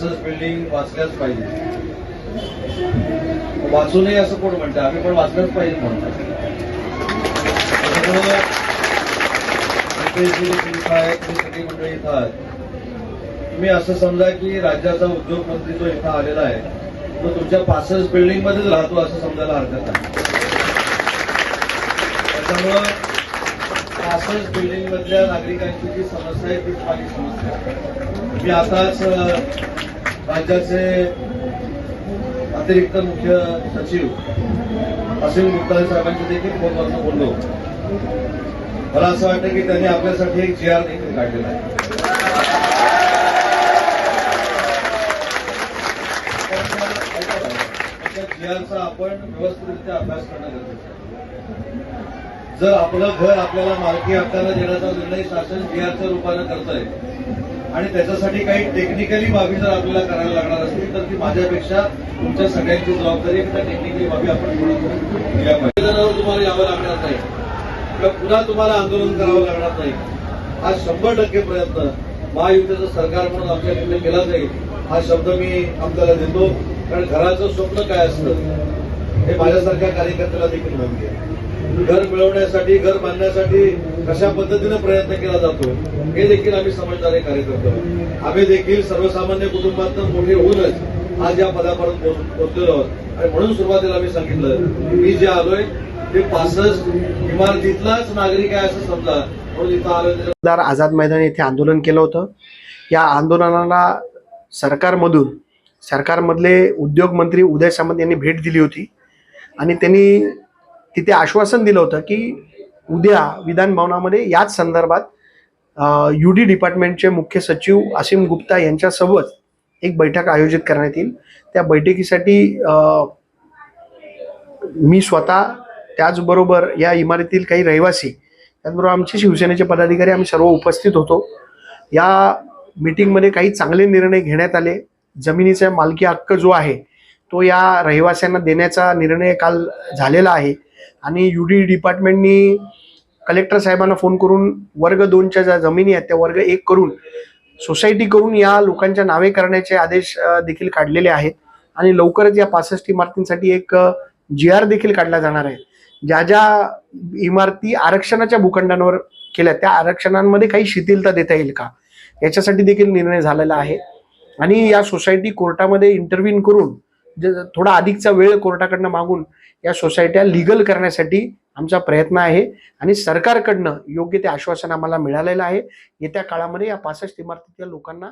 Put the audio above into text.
पासष्ट बिल्डिंग वाचल्याच पाहिजे. वाचू नये असं कोण म्हणतं? आम्ही पण वाचलंच पाहिजे म्हणतो. इथं आहेत सगळी मंडळी इथं आहेत तुम्ही असं समजा की राज्याचा उद्योग मंत्री जो इथं आलेला आहे तो तुमच्या पासष्ट बिल्डिंग मध्येच राहतो असं समजायला हरकत नाही. त्याच्यामुळं पासष्ट बिल्डिंग मधल्या नागरिकांची जी समस्या आहे तीच माझी समस्या आहे. मी आताच राज्याचे अतिरिक्त मुख्य सचिव असीम गुप्ता साहेबांच्या देखील फोनवरनं बोललो. मला असं वाटतं की त्यांनी आपल्यासाठी एक जी आर देखील काढलेला आहे. त्या जी आरचा आपण व्यवस्थितरित्या अभ्यास करणं गरजेचं जर आपलं घर आपल्याला मालकी हक्काला देण्याचा निर्णय शासन जीआरच्या रूपानं करत आहे आणि त्याच्यासाठी काही टेक्निकली बाबी जर आपल्याला करायला लागणार असतील तर ती माझ्यापेक्षा तुमच्या सगळ्यांची जबाबदारी त्या टेक्निकली बाबी आपण पूर्ण करून तुम्हाला यावं लागणार नाही. किंवा पुन्हा तुम्हाला आंदोलन करावं लागणार नाही. हा शंभर टक्के प्रयत्न महायुतीचं सरकार म्हणून आमच्याकडे केला जाईल. हा शब्द मी आमच्याला देतो. कारण घराचं स्वप्न काय असतं? हे माझ्यासारख्या कार्यकर्त्याला देखील माहिती आहे घर मिळवण्यासाठी घर बांधण्यासाठी कशा पद्धतीनं प्रयत्न केला जातो हे देखील आम्ही समजणारे कार्यकर्ते आम्ही देखील सर्वसामान्य कुटुंबात मोठे होऊनच आज या पदापर्यंत पोहोचलेलो आहोत. आणि म्हणून सुरुवातीला आम्ही सांगितलं मी जे आलोय ते पासष्ट इमारतीतलाच नागरिक आहे असं समजा. म्हणून इथं आलोय दार आझाद मैदान येथे आंदोलन केलं होतं. या आंदोलनाला सरकारमधून सरकारमधले उद्योग मंत्री उदय सामंत यांनी भेट दिली होती. आणि त्यांनी तिथे आश्वासन दिलं होतं की उद्या विधान भवनामध्ये याच संदर्भात यू डी डिपार्टमेंटचे मुख्य सचिव असीम गुप्ता यांच्यासोबत एक बैठक आयोजित करण्यात येईल. त्या बैठकीसाठी मी स्वतः त्याचबरोबर या इमारतीतील काही रहिवासी त्याचबरोबर आमचे शिवसेनेचे पदाधिकारी आम्ही सर्व उपस्थित होतो. या मीटिंगमध्ये काही चांगले निर्णय घेण्यात आले. जमिनीचा मालकी हक्क जो आहे तो या रहिवाशांना देण्याचा निर्णय काल झालेला आहे. आणि यू डी डिपार्टमेंटनी कलेक्टर साहेबांना फोन करून वर्ग दोनच्या ज्या जमिनी आहेत त्या वर्ग एक करून सोसायटी करून या लोकांच्या नावे करण्याचे आदेश देखील काढलेले आहेत. आणि लवकरच या पासष्ट इमारतींसाठी एक जी आर देखील काढला जाणार आहे. ज्या ज्या इमारती आरक्षणाच्या भूखंडांवर केल्या त्या आरक्षणांमध्ये काही शिथिलता देता येईल का? याच्यासाठी देखील निर्णय झालेला आहे. आणि या सोसायटी कोर्टामध्ये इंटरव्हिन करून थोडा अधिकचा वेळ कोर्टाकडनं मागून या सोसायट्या लिगल करण्यासाठी आमचा प्रयत्न आहे आणि सरकारकडनं योग्य ते आश्वासन आम्हाला मिळालेलं आहे. येत्या काळामध्ये या पासष्ट इमारतीतल्या लोकांना